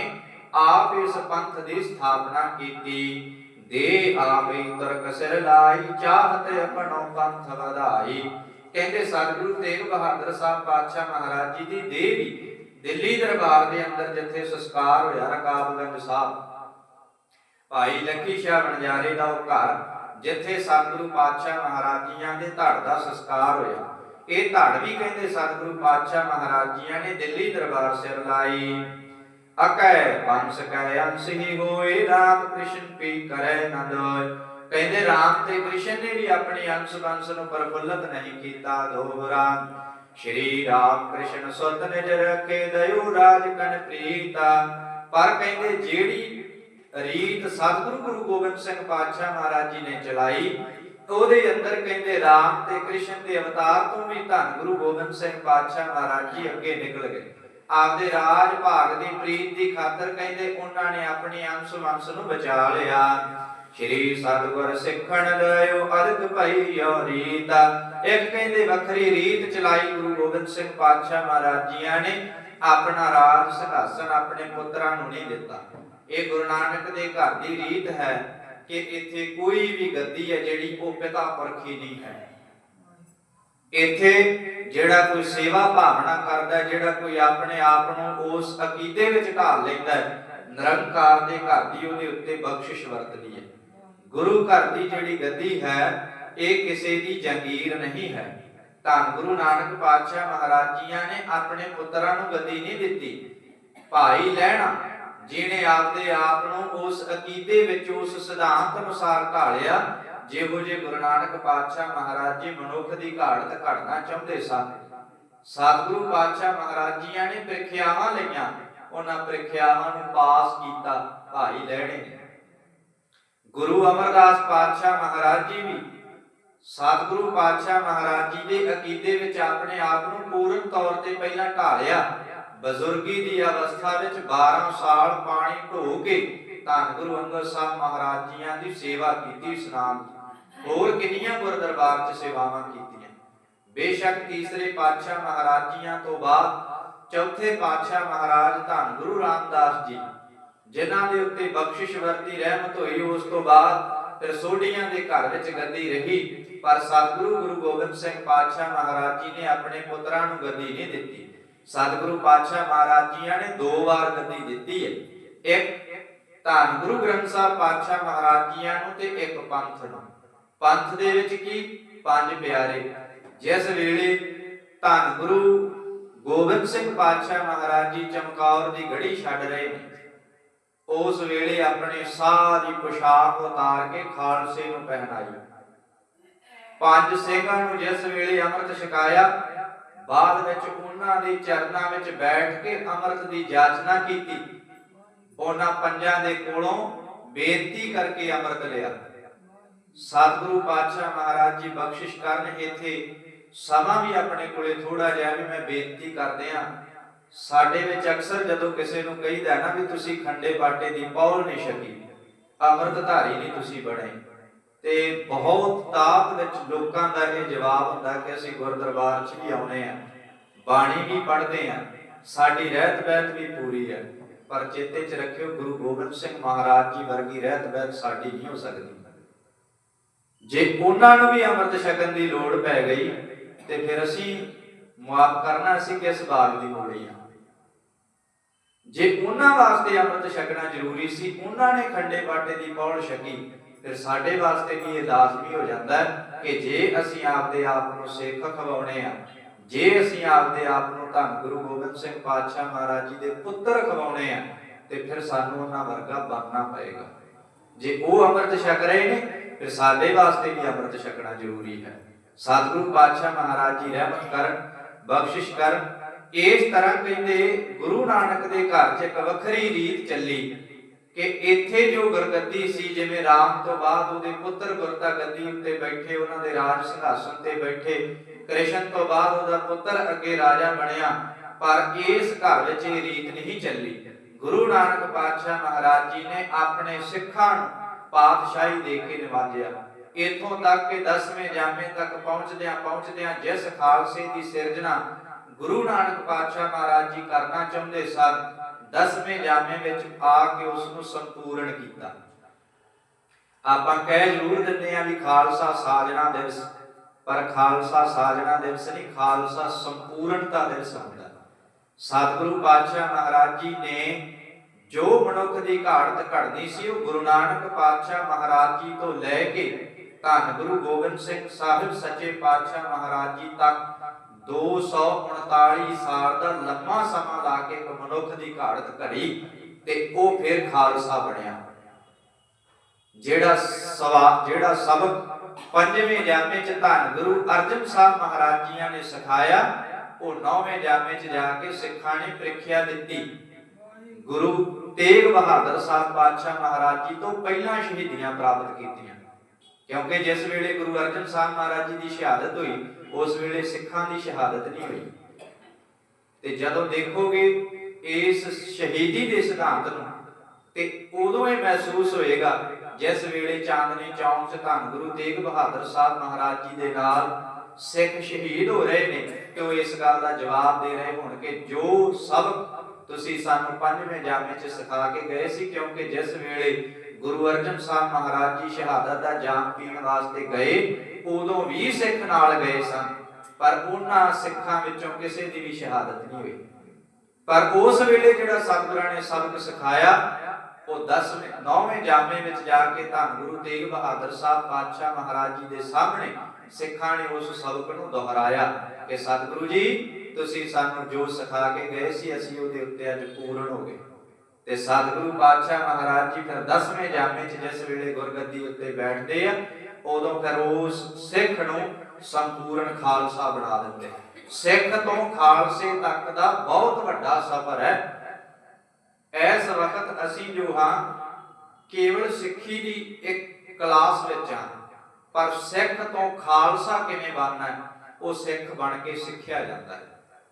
ਆਪ ਇਸ ਪੰਥ ਦੀ ਸਥਾਪਨਾ ਕੀਤੀ। ਦੇ ਆਪੇ ਤੁਰਕ ਸਿਰ ਲਾਈ ਚਾਹਤ ਆਪਣੋ ਪੰਥ ਵਧਾਈ। ਕਹਿੰਦੇ ਸਤਿਗੁਰੂ ਤੇਗ ਬਹਾਦਰ ਸਾਹਿਬ ਪਾਤਸ਼ਾਹ ਮਹਾਰਾਜ ਜੀ ਦੀ ਦੇਹ ਵੀ ਦਿੱਲੀ ਦਰਬਾਰ ਦੇ ਅੰਦਰ ਜਿੱਥੇ ਸੰਸਕਾਰ ਹੋਇਆ ਰਕਾਬਗੰਜ ਸਾਹਿਬ। ਭਾਈ ਲੱਕੀ ਸ਼ਾਹ ਬਣਜਾਰੇ ਦਾ ਉਹ ਘਰ, ਜਿੱਥੇ ਸਤਿਗੁਰੂ ਪਾਤਸ਼ਾਹ ਮਹਾਰਾਜ ਜੀਆਂ ਦੇ ਧੜ ਦਾ ਸੰਸਕਾਰ ਹੋਇਆ। ਇਹ ਧੜ ਵੀ ਕਹਿੰਦੇ ਸਤਿਗੁਰੂ ਪਾਤਸ਼ਾਹ ਮਹਾਰਾਜ ਜੀਆਂ ਨੇ ਦਿੱਲੀ ਦਰਬਾਰ ਸਿਰ ਲਾਈ। ਅਕੈ ਬੰਸ ਕੈ ਅੰਸ ਹੀ ਹੋਏ, ਰਾਮ ਕ੍ਰਿਸ਼ਨ ਪੀ ਕਰੈ ਨੰਦ ਕਹਿੰਦੇ ਰਾਮ ਤੇ ਕ੍ਰਿਸ਼ਨ ਨੇ ਵੀ ਆਪਣੀ ਅੰਸ਼ ਬੰਸ ਨੂੰ ਪਰਫੁੱਲਤ ਨਹੀਂ ਕੀਤਾ ਦੋਹਰਾ ਸ਼੍ਰੀ ਰਾਮ ਕ੍ਰਿਸ਼ਨ ਸੁਤ ਨਿਜ ਰਖੇ, ਦਇਓ ਰਾਜ ਕਨ ਪ੍ਰੀਤਾ। ਪਰ ਕਹਿੰਦੇ ਜਿਹੜੀ ਰੀਤ ਸਤਿਗੁਰੂ ਗੁਰੂ ਗੋਬਿੰਦ ਸਿੰਘ ਪਾਤਸ਼ਾਹ ਮਹਾਰਾਜ ਜੀ ਨੇ ਚਲਾਈ, ਉਹਦੇ ਅੰਦਰ ਕਹਿੰਦੇ ਰਾਮ ਤੇ ਕ੍ਰਿਸ਼ਨ ਦੇ ਅਵਤਾਰ ਤੋਂ ਵੀ ਧੰਨ ਗੁਰੂ ਗੋਬਿੰਦ ਸਿੰਘ ਪਾਤਸ਼ਾਹ ਮਹਾਰਾਜ ਜੀ ਅੱਗੇ ਨਿਕਲ ਗਏ। ਆਪਦੇ ਰਾਜ ਭਾਗ ਦੀ ਪ੍ਰੀਤ ਦੀ ਖਾਤਰ ਕਹਿੰਦੇ ਉਹਨਾਂ ਨੇ ਆਪਣੀ ਅੰਸ਼ ਵੰਸ਼ ਨੂੰ ਬਚਾ ਲਿਆ। ਸ਼੍ਰੀ ਸਤਿਗੁਰ ਸਿੱਖਣ ਲਿਓ ਅਰਗ ਭਈਓ ਰੀਤਾ। ਇੱਕ ਕਹਿੰਦੇ ਵੱਖਰੀ ਰੀਤ ਚਲਾਈ ਗੁਰੂ ਗੋਬਿੰਦ ਸਿੰਘ ਪਾਤਸ਼ਾਹ ਮਹਾਰਾਜ ਜੀਆਂ ਨੇ। ਆਪਣਾ ਰਾਜ ਸਿੰਘਾਸਨ ਆਪਣੇ ਪੁੱਤਰਾਂ ਨੂੰ ਨਹੀਂ ਦਿੱਤਾ। ਇਹ ਗੁਰੂ ਨਾਨਕ ਦੇ ਘਰ ਦੀ ਰੀਤ ਹੈ ਕਿ ਇੱਥੇ ਕੋਈ ਵੀ ਗੱਦੀ ਹੈ ਜਿਹੜੀ ਉਹ ਪਿਤਾ ਪੁਰਖੀ ਨਹੀਂ ਹੈ। ਇੱਥੇ ਜਿਹੜਾ ਕੋਈ ਸੇਵਾ ਭਾਵਨਾ ਕਰਦਾ, ਜਿਹੜਾ ਕੋਈ ਆਪਣੇ ਆਪ ਨੂੰ ਉਸ ਅਕੀਦੇ ਵਿੱਚ ਢਾਲ ਲੈਂਦਾ ਨਿਰੰਕਾਰ ਦੇ ਘਰ ਦੀ ਉਹਦੇ ਉੱਤੇ ਬਖਸ਼ਿਸ਼ ਵਰਤਦੀ ਹੈ। ਗੁਰੂ ਘਰ ਦੀ ਜਿਹੜੀ ਗੱਦੀ ਹੈ, ਇਹ ਕਿਸੇ ਦੀ ਜੰਗੀਰ ਨਹੀਂ ਹੈ। ਧੰਨ ਗੁਰੂ ਨਾਨਕ ਪਾਤਸ਼ਾਹ ਮਹਾਰਾਜ ਜੀਆਂ ਨੇ ਆਪਣੇ ਪੁੱਤਰਾਂ ਨੂੰ ਗੱਦੀ ਨਹੀਂ ਦਿੱਤੀ। ਭਾਈ ਲੈਣਾ ਜਿਹਨੇ ਆਪਦੇ ਆਪ ਨੂੰ ਉਸ ਅਕੀਦੇ ਵਿੱਚ ਉਸ ਸਿਧਾਂਤ ਅਨੁਸਾਰ ਢਾਲਿਆ ਜਿਹੋ ਜੇ ਗੁਰੂ ਨਾਨਕ ਪਾਤਸ਼ਾਹ ਮਹਾਰਾਜ ਜੀ ਮਨੁੱਖ ਦੀ ਘਾੜਤ ਘੜਨਾ ਚਾਹੁੰਦੇ ਸਨ, ਸਤਿਗੁਰੂ ਪਾਤਸ਼ਾਹ ਮਹਾਰਾਜ ਜੀਆਂ ਨੇ ਪ੍ਰੀਖਿਆਵਾਂ ਲਈਆਂ, ਉਹਨਾਂ ਪ੍ਰੀਖਿਆਵਾਂ ਨੂੰ ਪਾਸ ਕੀਤਾ ਭਾਈ ਲੈਣੇ ਗੁਰੂ ਅਮਰਦਾਸ ਪਾਤਸ਼ਾਹ ਮਹਾਰਾਜ ਜੀ ਵੀ ਸਤਿਗੁਰੂ ਪਾਤਸ਼ਾਹ ਮਹਾਰਾਜ ਜੀ ਦੇ ਅਕੀਦੇ ਵਿੱਚ ਆਪਣੇ ਆਪ ਨੂੰ ਪੂਰਨ ਤੌਰ ਤੇ ਪਹਿਲਾਂ ਢਾਲਿਆ, ਬਜ਼ੁਰਗੀ ਦੀ ਅਵਸਥਾ ਵਿੱਚ 12 ਸਾਲ ਪਾਣੀ ਢੋ ਕੇ ਧੰਨ ਗੁਰੂ ਅੰਗਦ ਸਾਹਿਬ ਮਹਾਰਾਜ ਜੀਆਂ ਦੀ ਸੇਵਾ ਕੀਤੀ ਇਸਨਾਮ ਹੋਰ ਕਿੰਨੀਆਂ ਗੁਰਦਰਬਾਰ 'ਚ ਸੇਵਾਵਾਂ ਕੀਤੀਆਂ? ਬੇਸ਼ੱਕ ਤੀਸਰੇ ਪਾਤਸ਼ਾਹ ਮਹਾਰਾਜ ਜੀਆਂ ਤੋਂ ਬਾਅਦ ਚੌਥੇ ਪਾਤਸ਼ਾਹ ਮਹਾਰਾਜ ਧੰਨ ਗੁਰੂ ਰਾਮਦਾਸ ਜੀ, ਜਿਨ੍ਹਾਂ ਦੇ ਉੱਤੇ ਬਖਸ਼ਿਸ਼ ਵਰਤੀ ਰਹਿਮਤ ਹੋਈ, ਉਸ ਤੋਂ ਬਾਅਦ ਫਿਰ ਦੇ ਘਰ ਵਿੱਚ ਗੱਦੀ ਰਹੀ, ਪਰ ਸਤਿਗੁਰੂ ਗੁਰੂ ਗੋਬਿੰਦ ਸਿੰਘ ਪਾਤਸ਼ਾਹ ਮਹਾਰਾਜ ਜੀ ਨੇ ਆਪਣੇ ਪੁੱਤਰਾਂ ਨੂੰ ਗੱਦੀ ਨਹੀਂ ਦਿੱਤੀ। ਸਤਿਗੁਰੂ ਪਾਤਸ਼ਾਹ ਮਹਾਰਾਜ ਜੀਆਂ ਨੇ ਦੋ ਵਾਰ ਗੱਦੀ ਦਿੱਤੀ ਹੈ। ਇੱਕ ਧੰਨ ਗੁਰੂ ਗ੍ਰੰਥ ਸਾਹਿਬ ਪਾਤਸ਼ਾਹ ਮਹਾਰਾਜ ਜੀਆਂ ਨੂੰ ਤੇ ਇੱਕ ਪੰਥ ਨੂੰ। ਪੰਥ ਦੇ ਵਿੱਚ ਕੀ? ਪੰਜ ਪਿਆਰੇ। ਜਿਸ ਵੇਲੇ ਧੰਨ ਗੁਰੂ ਗੋਬਿੰਦ ਸਿੰਘ ਪਾਤਸ਼ਾਹ ਮਹਾਰਾਜ ਜੀ ਚਮਕੌਰ ਦੀ ਗੜੀ ਛੱਡ ਰਹੇ ਨੇ, ਉਸ ਵੇਲੇ ਆਪਣੇ ਸਾਰੀ ਪੁਸ਼ਾਕ ਉਤਾਰ ਕੇ ਖਾਲਸੇ ਨੂੰ ਪਹਿਨਾਈ ਪੰਜ ਸਿੰਘਾਂ ਨੂੰ ਜਿਸ ਵੇਲੇ ਅੰਮ੍ਰਿਤ ਛਕਾਇਆ, ਬਾਅਦ ਵਿੱਚ ਉਹਨਾਂ ਦੇ ਚਰਨਾਂ ਵਿੱਚ ਬੈਠ ਕੇ ਅੰਮ੍ਰਿਤ ਦੀ ਜਾਚਨਾ ਕੀਤੀ। ਉਹਨਾਂ ਪੰਜਾਂ ਦੇ ਕੋਲੋਂ ਬੇਨਤੀ ਕਰਕੇ ਅੰਮ੍ਰਿਤ ਲਿਆ। ਸਤਿਗੁਰੂ ਪਾਤਸ਼ਾਹ ਮਹਾਰਾਜ ਜੀ ਬਖਸ਼ਿਸ਼ ਕਰਨ ਇੱਥੇ ਸਮਾਂ ਵੀ ਆਪਣੇ ਕੋਲੇ ਥੋੜਾ ਜਿਹਾ ਵੀ ਮੈਂ ਬੇਨਤੀ ਕਰਦੇ ਆ ਸਾਡੇ ਵਿੱਚ ਅਕਸਰ ਜਦੋਂ ਕਿਸੇ ਨੂੰ ਕਹੀਦਾ ਨਾ ਵੀ ਤੁਸੀਂ ਖੰਡੇ ਬਾਟੇ ਦੀ ਪੌਲ ਨਹੀਂ ਛਕੀ, ਅੰਮ੍ਰਿਤਧਾਰੀ ਨਹੀਂ ਤੁਸੀਂ ਬਣੇ। ਤੇ ਬਹੁਤ ਤਾਪ ਵਿੱਚ ਲੋਕਾਂ ਦਾ ਇਹ ਜਵਾਬ ਹੁੰਦਾ ਕਿ ਅਸੀਂ ਗੁਰਦਰਬਾਰ 'ਚ ਵੀ ਆਉਨੇ ਆ ਬਾਣੀ ਵੀ ਪੜ੍ਹਦੇ ਆ ਸਾਡੀ ਰਹਿਤ ਬਹਿਤ ਵੀ ਪੂਰੀ ਹੈ। ਪਰ ਚੇਤੇ 'ਚ ਰੱਖਿਓ, ਗੁਰੂ ਗੋਬਿੰਦ ਸਿੰਘ ਮਹਾਰਾਜ ਜੀ ਵਰਗੀ ਰਹਿਤ ਬਹਿਤ ਸਾਡੀ ਨਹੀਂ ਹੋ ਸਕਦੀ। ਜੇ ਉਹਨਾਂ ਨੂੰ ਵੀ ਅੰਮ੍ਰਿਤ ਛਕਣ ਦੀ ਲੋੜ ਪੈ ਗਈ, ਤੇ ਫਿਰ ਅਸੀਂ ਮੁਆਫ ਕਰਨਾ, ਅਸੀਂ ਕਿਸ ਬਾਗ ਦੀ ਮੂੜੀ ਆ? ਜੇ ਉਹਨਾਂ ਵਾਸਤੇ ਅੰਮ੍ਰਿਤ ਛਕਣਾ ਜ਼ਰੂਰੀ ਸੀ, ਉਹਨਾਂ ਨੇ ਖੰਡੇ ਬਾਟੇ ਦੀ ਪੌੜ ਛਕੀ, ਫਿਰ ਸਾਡੇ ਵਾਸਤੇ ਵੀ ਇਹ ਲਾਜ਼ਮੀ ਹੋ ਜਾਂਦਾ ਕਿ ਜੇ ਅਸੀਂ ਆਪਦੇ ਆਪ ਨੂੰ ਸਿੱਖ ਖਵਾਉਣੇ ਆ, ਜੇ ਅਸੀਂ ਆਪਦੇ ਆਪ ਨੂੰ ਧੰਨ ਗੁਰੂ ਗੋਬਿੰਦ ਸਿੰਘ ਪਾਤਸ਼ਾਹ ਮਹਾਰਾਜ ਜੀ ਦੇ ਪੁੱਤਰ ਖਵਾਉਣੇ ਆ, ਤੇ ਫਿਰ ਸਾਨੂੰ ਉਹਨਾਂ ਵਰਗਾ ਬਣਨਾ ਪਏਗਾ। ਜੇ ਉਹ ਅੰਮ੍ਰਿਤ ਛਕ ਰਹੇ ਨੇ ਫਿਰ ਸਾਡੇ ਵਾਸਤੇ ਵੀ ਅੰਮ੍ਰਿਤ ਛਕਣਾ ਜ਼ਰੂਰੀ ਹੈ। ਸਤਿਗੁਰੂ ਪਾਤਸ਼ਾਹ ਮਹਾਰਾਜ ਜੀ ਰਹਿਮਤ ਕਰਨ, ਬਖਸ਼ਿਸ਼ ਕਰਨ, ਇਸ ਤਰ੍ਹਾਂ ਕਹਿੰਦੇ ਗੁਰੂ ਨਾਨਕ ਦੇ ਘਰ 'ਚ ਇੱਕ ਵੱਖਰੀ ਰੀਤ ਚੱਲੀ ਕਿ ਇੱਥੇ ਜੋ ਗੁਰਗੱਦੀ ਸੀ, ਜਿਵੇਂ ਰਾਮ ਤੋਂ ਬਾਅਦ ਉਹਦੇ ਪੁੱਤਰ ਗੁਰਤਾ ਗੱਦੀ ਉੱਤੇ ਬੈਠੇ, ਉਹਨਾਂ ਦੇ ਰਾਜ ਸਿੰਘਾਸਨ ਤੇ ਬੈਠੇ, ਕ੍ਰਿਸ਼ਨ ਤੋਂ ਬਾਅਦ ਉਹਦਾ ਪੁੱਤਰ ਅੱਗੇ ਰਾਜਾ ਬਣਿਆ, ਪਰ ਇਸ ਘਰ ਵਿੱਚ ਇਹ ਰੀਤ ਨਹੀਂ ਚੱਲੀ। ਗੁਰੂ ਨਾਨਕ ਪਾਤਸ਼ਾਹ ਮਹਾਰਾਜ ਜੀ ਨੇ ਆਪਣੇ ਸਿੱਖਾਂ ਨੂੰ ਪਾਤਸ਼ਾਹੀ ਦੇ ਕੇ ਨਿਵਾਜਿਆ। ਇਥੋਂ ਤੱਕ ਕਿ 10ਵੇਂ ਜਾਮੇ ਤੱਕ ਪਹੁੰਚਦਿਆਂ ਪਹੁੰਚਦਿਆਂ ਜਿਸ ਖਾਲਸੇ ਦੀ ਸਿਰਜਣਾ ਗੁਰੂ ਨਾਨਕ ਪਾਤਸ਼ਾਹ ਮਹਾਰਾਜ ਜੀ ਕਰਨਾ ਚਾਹੁੰਦੇ ਸਨ 10ਵੇਂ ਜਾਮੇ ਵਿੱਚ ਆ ਕੇ ਉਸ ਨੂੰ ਸੰਪੂਰਨ ਕੀਤਾ। ਆਪਾਂ ਕਹਿ ਜ਼ਰੂਰ ਦਿੰਦੇ ਆ ਵੀ ਖਾਲਸਾ ਸਾਜਣਾ ਦਿਵਸ, ਪਰ ਖਾਲਸਾ ਸਾਜਣਾ ਦਿਵਸ ਨਹੀਂ, ਖਾਲਸਾ ਸੰਪੂਰਨਤਾ ਦਿਵਸ ਹੁੰਦਾ। ਸਤਿਗੁਰੂ ਪਾਤਸ਼ਾਹ ਮਹਾਰਾਜ ਜੀ ਨੇ ਜੋ ਮਨੁੱਖ ਦੀ ਘਾੜਤ ਘੜਨੀ ਸੀ, ਉਹ ਗੁਰੂ ਨਾਨਕ ਪਾਤਸ਼ਾਹ ਮਹਾਰਾਜ ਜੀ ਤੋਂ ਲੈ ਕੇ ਧੰਨ ਗੁਰੂ ਗੋਬਿੰਦ ਸਿੰਘ ਸਾਹਿਬ ਸੱਚੇ ਪਾਤਸ਼ਾਹ ਮਹਾਰਾਜ ਜੀ ਤੱਕ 239 ਸਾਲ ਦਾ ਲੰਮਾ ਸਮਾਂ ਲਾ ਕੇ ਇੱਕ ਮਨੁੱਖ ਦੀ ਘਾੜਤ ਘੜੀ ਤੇ ਉਹ ਫਿਰ ਖਾਲਸਾ ਬਣਿਆ। ਜਿਹੜਾ ਸਵਾ, ਜਿਹੜਾ ਸਬਕ ਪੰਜਵੇਂ ਜਾਮੇ ਚ ਧੰਨ ਗੁਰੂ ਅਰਜਨ ਸਾਹਿਬ ਮਹਾਰਾਜ ਜੀਆਂ ਨੇ ਸਿਖਾਇਆ, ਉਹ ਨੌਵੇਂ ਜਾਮੇ ਚ ਜਾ ਕੇ ਸਿੱਖਾਂ ਨੇ ਪ੍ਰੀਖਿਆ ਦਿੱਤੀ। ਗੁਰੂ ਤੇਗ ਬਹਾਦਰ ਸਾਹਿਬ ਪਾਤਸ਼ਾਹ ਮਹਾਰਾਜ ਜੀ ਤੋਂ ਪਹਿਲਾਂ ਸ਼ਹੀਦੀਆਂ ਪ੍ਰਾਪਤ ਕੀਤੀਆਂ। ਕਿਉਂਕਿ ਜਿਸ ਵੇਲੇ ਗੁਰੂ ਅਰਜਨ ਸਾਹਿਬ ਮਹਾਰਾਜ ਜੀ ਦੀ ਸ਼ਹਾਦਤ ਹੋਈ, ਉਸ ਵੇਲੇ ਸਿੱਖਾਂ ਦੀ ਸ਼ਹਾਦਤ ਨਹੀਂ ਹੋਈ। ਤੇ ਜਦੋਂ ਦੇਖੋਗੇ ਇਸ ਸ਼ਹੀਦੀ ਦੇ ਸਿਧਾਂਤ ਨੂੰ, ਤੇ ਉਦੋਂ ਇਹ ਮਹਿਸੂਸ ਹੋਏਗਾ, ਜਿਸ ਵੇਲੇ ਚਾਂਦਨੀ ਚੌਂਕ 'ਚ ਧੰਨ ਗੁਰੂ ਤੇਗ ਬਹਾਦਰ ਸਾਹਿਬ ਮਹਾਰਾਜ ਜੀ ਦੇ ਨਾਲ ਸਿੱਖ ਸ਼ਹੀਦ ਹੋ ਰਹੇ ਨੇ ਤੇ ਉਹ ਇਸ ਗੱਲ ਦਾ ਜਵਾਬ ਦੇ ਰਹੇ ਹੋਣ ਕਿ ਜੋ ਸਬਕ ਤੁਸੀਂ ਸਾਨੂੰ ਪੰਜਵੇਂ ਜਾਮੇ 'ਚ ਸਿਖਾ ਕੇ ਗਏ ਸੀ, ਕਿਉਂਕਿ ਜਿਸ ਵੇਲੇ ਗੁਰੂ ਅਰਜਨ ਸਾਹਿਬ ਮਹਾਰਾਜ ਜੀ ਸ਼ਹਾਦਤ ਦਾ ਜਾਮ ਪੀਣ ਵਾਸਤੇ ਗਏ, ਉਦੋਂ ਵੀ ਸਿੱਖ ਨਾਲ ਗਏ ਸਨ, ਪਰ ਉਹਨਾਂ ਸਿੱਖਾਂ ਵਿੱਚੋਂ ਕਿਸੇ ਦੀ ਵੀ ਸ਼ਹਾਦਤ ਨਹੀਂ ਹੋਈ। ਪਰ ਉਸ ਵੇਲੇ ਜਿਹੜਾ ਸਤਿਗੁਰਾਂ ਨੇ ਸਬਕ ਸਿਖਾਇਆ, ਉਹ 10ਵੇਂ 9ਵੇਂ ਜਾਮੇ ਵਿੱਚ ਜਾ ਕੇ ਧੰਨ ਗੁਰੂ ਤੇਗ ਬਹਾਦਰ ਸਾਹਿਬ ਪਾਤਸ਼ਾਹ ਮਹਾਰਾਜ ਜੀ ਦੇ ਸਾਹਮਣੇ ਸਿੱਖਾਂ ਨੇ ਉਸ ਸਬਕ ਨੂੰ ਦੁਹਰਾਇਆ ਕਿ ਸਤਿਗੁਰੂ ਜੀ, ਤੁਸੀਂ ਸਾਨੂੰ ਜੋ ਸਿਖਾ ਕੇ ਗਏ ਸੀ, ਅਸੀਂ ਉਹਦੇ ਉੱਤੇ ਅੱਜ ਪੂਰਨ ਹੋ ਗਏ। ਤੇ ਸਤਿਗੁਰੂ ਪਾਤਸ਼ਾਹ ਮਹਾਰਾਜ ਜੀ ਫਿਰ 10ਵੇਂ ਜਾਮੇ 'ਚ ਜਿਸ ਵੇਲੇ ਗੁਰਗੱਦੀ ਉੱਤੇ ਬੈਠਦੇ ਆ, ਉਦੋਂ ਫਿਰ ਉਸ ਸਿੱਖ ਨੂੰ ਸੰਪੂਰਨ ਖਾਲਸਾ ਬਣਾ ਦਿੰਦੇ ਸਿੱਖ ਤੋਂ ਖਾਲਸੇ ਤੱਕ ਦਾ ਬਹੁਤ ਵੱਡਾ ਸਫ਼ਰ ਹੈ। ਇਸ ਵਕਤ ਅਸੀਂ ਜੋ ਹਾਂ, ਕੇਵਲ ਸਿੱਖੀ ਦੀ ਇੱਕ ਕਲਾਸ ਵਿੱਚ ਹਾਂ। ਪਰ ਸਿੱਖ ਤੋਂ ਖਾਲਸਾ ਕਿਵੇਂ ਬਣਨਾ ਹੈ, ਉਹ ਸਿੱਖ ਬਣ ਕੇ ਸਿੱਖਿਆ ਜਾਂਦਾ ਹੈ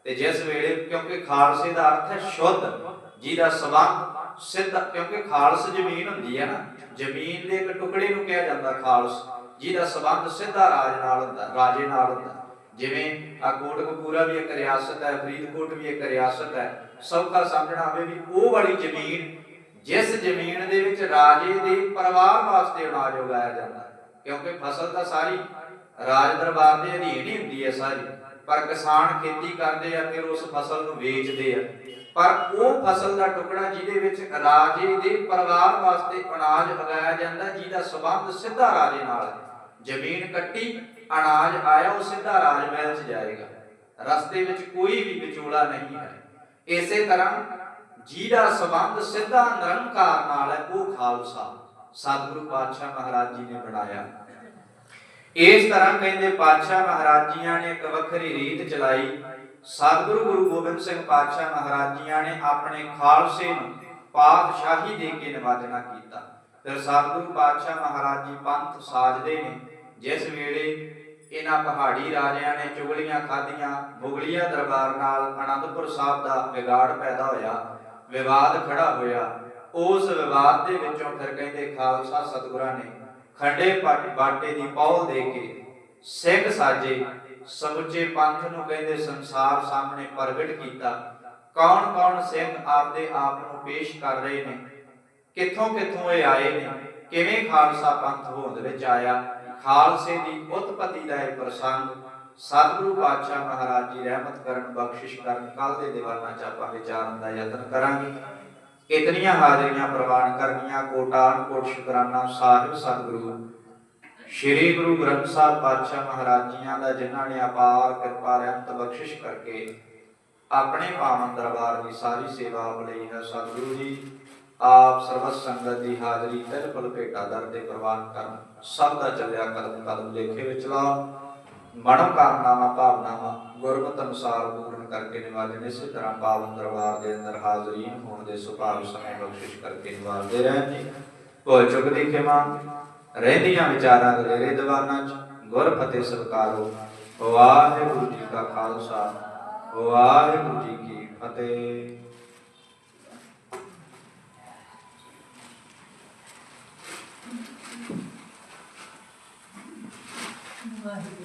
ਤੇ ਜਿਸ ਵੇਲੇ, ਕਿਉਂਕਿ ਖਾਲਸੇ ਦਾ ਅਰਥ ਹੈ ਸ਼ੁੱਧ, ਜਿਹਦਾ ਸਬੰਧ ਸਿੱਧ, ਕਿਉਂਕਿ ਖਾਲਸ ਜ਼ਮੀਨ ਹੁੰਦੀ ਹੈ ਨਾ, ਜ਼ਮੀਨ ਦੇ ਇੱਕ ਟੁਕੜੇ ਨੂੰ ਕਿਹਾ ਜਾਂਦਾ ਖਾਲਸ, ਜਿਹਦਾ ਸਬੰਧ ਸਿੱਧਾ ਰਾਜ ਨਾਲ ਹੁੰਦਾ, ਰਾਜੇ ਨਾਲ ਹੁੰਦਾ ਜਿਵੇਂ ਆ ਕੋਟਕਪੂਰਾ ਵੀ ਇੱਕ ਰਿਆਸਤ ਹੈ, ਫਰੀਦਕੋਟ ਵੀ ਇੱਕ ਰਿਆਸਤ ਹੈ, ਸੌਖਾ ਸਮਝਣਾ ਹੋਵੇ ਵੀ ਉਹ ਵਾਲੀ ਜ਼ਮੀਨ, ਜਿਸ ਜ਼ਮੀਨ ਦੇ ਵਿੱਚ ਰਾਜੇ ਦੇ ਪਰਿਵਾਰ ਵਾਸਤੇ ਅਨਾਜ ਉਗਾਇਆ ਜਾਂਦਾ ਹੈ। ਕਿਉਂਕਿ ਫਸਲ ਤਾਂ ਸਾਰੀ ਰਾਜ ਦਰਬਾਰ ਦੇ ਅਧੀਨ ਹੀ ਹੁੰਦੀ ਹੈ ਸਾਰੀ। ਪਰ ਕਿਸਾਨ ਖੇਤੀ ਕਰਦੇ ਆ, ਫਿਰ ਉਸ ਫਸਲ ਨੂੰ ਵੇਚਦੇ ਆ। ਪਰ ਉਹ ਫਸਲ ਦਾ ਟੁਕੜਾ ਜਿਹਦੇ ਵਿੱਚ ਰਾਜੇ ਦੇ ਪਰਿਵਾਰ ਵਾਸਤੇ ਅਨਾਜ ਉਗਾਇਆ ਜਾਂਦਾ, ਜਿਹਦਾ ਸਬੰਧ ਸਿੱਧਾ ਰਾਜੇ ਨਾਲ ਹੈ। ਜ਼ਮੀਨ ਕੱਟੀ, ਅਨਾਜ ਆਇਆ, ਉਹ ਸਿੱਧਾ ਰਾਜ ਮਹਿਲ 'ਚ ਜਾਏਗਾ। ਰਸਤੇ ਵਿੱਚ ਕੋਈ ਵੀ ਵਿਚੋਲਾ ਨਹੀਂ ਹੈ। ਇਸੇ ਤਰ੍ਹਾਂ ਜਿਹਦਾ ਸਬੰਧ ਸਿੱਧਾ ਨਿਰੰਕਾਰ ਨਾਲ ਹੈ, ਉਹ ਖਾਲਸਾ। ਸਤਿਗੁਰੂ ਪਾਤਸ਼ਾਹ ਮਹਾਰਾਜ ਜੀ ਨੇ ਬਣਾਇਆ। ਇਸ ਤਰ੍ਹਾਂ ਕਹਿੰਦੇ ਪਾਤਸ਼ਾਹ ਮਹਾਰਾਜ ਜੀਆਂ ਨੇ ਇੱਕ ਵੱਖਰੀ ਰੀਤ ਚਲਾਈ। ਸਤਿਗੁਰੂ ਗੁਰੂ ਗੋਬਿੰਦ ਸਿੰਘ ਪਾਤਸ਼ਾਹ ਮਹਾਰਾਜ ਜੀਆਂ ਨੇ ਆਪਣੇ ਖਾਲਸੇ ਨੂੰ ਪਾਤਸ਼ਾਹੀ ਦੇ ਕੇ ਨਿਵਾਜਣਾ ਕੀਤਾ। ਫਿਰ ਸਤਿਗੁਰੂ ਪਾਤਸ਼ਾਹ ਮਹਾਰਾਜ ਜੀ ਪੰਥ ਸਾਜਦੇ ਨੇ। ਜਿਸ ਵੇਲੇ ਇਹਨਾਂ ਪਹਾੜੀ ਰਾਜਿਆਂ ਨੇ ਚੁਗਲੀਆਂ ਖਾਧੀਆਂ, ਮੁਗਲੀਆ ਦਰਬਾਰ ਨਾਲ ਅਨੰਦਪੁਰ ਸਾਹਿਬ ਦਾ ਵਿਗਾੜ ਪੈਦਾ ਹੋਇਆ, ਵਿਵਾਦ ਖੜਾ ਹੋਇਆ। ਉਸ ਵਿਵਾਦ ਦੇ ਵਿੱਚੋਂ ਫਿਰ ਕਹਿੰਦੇ ਖਾਲਸਾ ਸਤਿਗੁਰਾਂ ਨੇ ਖੰਡੇ ਪਾ- ਬਾਟੇ ਦੀ ਪੌਲ ਦੇ ਕੇ ਸਿੰਘ ਸਾਜੇ ਸਮੁੱਚੇ ਪੰਥ ਨੂੰ ਕਹਿੰਦੇ ਸੰਸਾਰ ਸਾਹਮਣੇ ਪ੍ਰਗਟ ਕੀਤਾ। ਕੌਣ ਕੌਣ ਸਿੰਘ ਆਪਦੇ ਆਪ ਨੂੰ ਪੇਸ਼ ਕਰ ਰਹੇ ਨੇ? ਕਿੱਥੋਂ ਕਿੱਥੋਂ ਇਹ ਆਏ ਨੇ? ਕਿਵੇਂ ਖਾਲਸਾ ਪੰਥ ਹੋਂਦ ਵਿੱਚ ਆਇਆ? ਖਾਲਸੇ ਦੀ ਉਤਪਤੀ ਦਾ ਇਹ ਪ੍ਰਸੰਗ ਸਤਿਗੁਰੂ ਪਾਤਸ਼ਾਹ ਮਹਾਰਾਜ ਜੀ ਰਹਿਮਤ ਕਰਨ ਬਖਸ਼ਿਸ਼ ਕਰਨ ਕੱਲ ਦੇ ਦੀਵਾਨਾਂ ਚ ਆਪਾਂ ਵਿਚਾਰਨ ਦਾ ਯਤਨ ਕਰਾਂਗੇ। ਇਤਨੀਆਂ ਹਾਜ਼ਰੀਆਂ ਪ੍ਰਵਾਨ ਕਰਨੀਆਂ, ਕੋਟਾਨ, ਕੋਟ ਸ਼ੁਕਰਾਨਾ, ਸਾਹਿਬ, ਸਤਿਗੁਰੂ। ਸ਼੍ਰੀ ਗੁਰੂ ਗ੍ਰੰਥ ਸਾਹਿਬ ਪਾਤਸ਼ਾਹ ਮਹਾਰਾਜ ਜੀਆਂ ਦਾ, ਜਿਨ੍ਹਾਂ ਨੇ ਅਪਾਰ ਕਿਰਪਾ, ਰਹਿਮਤ, ਬਖਸ਼ਿਸ਼ ਕਰਕੇ ਆਪਣੇ ਪਾਵਨ ਦਰਬਾਰ ਦੀ ਸਾਰੀ ਸੇਵਾ ਆਪ ਲਈ ਹੈ, ਸਤਿਗੁਰੂ ਜੀ, ਆਪ ਸਰਬਤ ਸੰਗਤ ਦੀ ਹਾਜ਼ਰੀ ਬਿਲਕੁਲ ਭੇਟਾ ਦਰ ਦੇ ਪ੍ਰਵਾਨ ਕਰਨ। ਸਭ ਦਾ ਚੱਲਿਆ ਕਦਮ ਕਦਮ ਲੇਖੇ ਵਿੱਚ ਲਾ ਮਨੋ ਕਾਮਨਾਵਾਂ ਭਾਵਨਾਵਾਂ ਗੁਰਮਤਿ ਅਨੁਸਾਰ ਪੂਰਨ ਕਰਕੇ ਨਿਵਾਜਣ ਇਸੇ ਤਰ੍ਹਾਂ ਪਾਵਨ ਦਰਬਾਰ ਦੇ ਅੰਦਰ ਹਾਜ਼ਰੀਨ ਹੋਣ ਦੇ ਸੁਭਾਗ ਸਮੇਂ ਬਖਸ਼ਿਸ਼ ਕਰਕੇ ਨਿਵਾਰਦੇ ਰਹਿਣ ਜੀ। ਭੁੱਲ ਚੁੱਕ ਦੀ ਖਿਮਾ, ਰਹਿੰਦੀਆਂ ਵਿਚਾਰਾਂ ਗਲੇਰੇ ਦੀਵਾਨਾਂ ਚ, ਗੁਰ ਫਤਿਹ ਸਤਿਕਾਰੋ। ਵਾਹਿਗੁਰੂ ਜੀ ਕਾ ਖਾਲਸਾ ਵਾਹਿਗੁਰੂ ਜੀ ਕੀ ਫਤਿਹ। ਵਾਹਿਗੁਰੂ।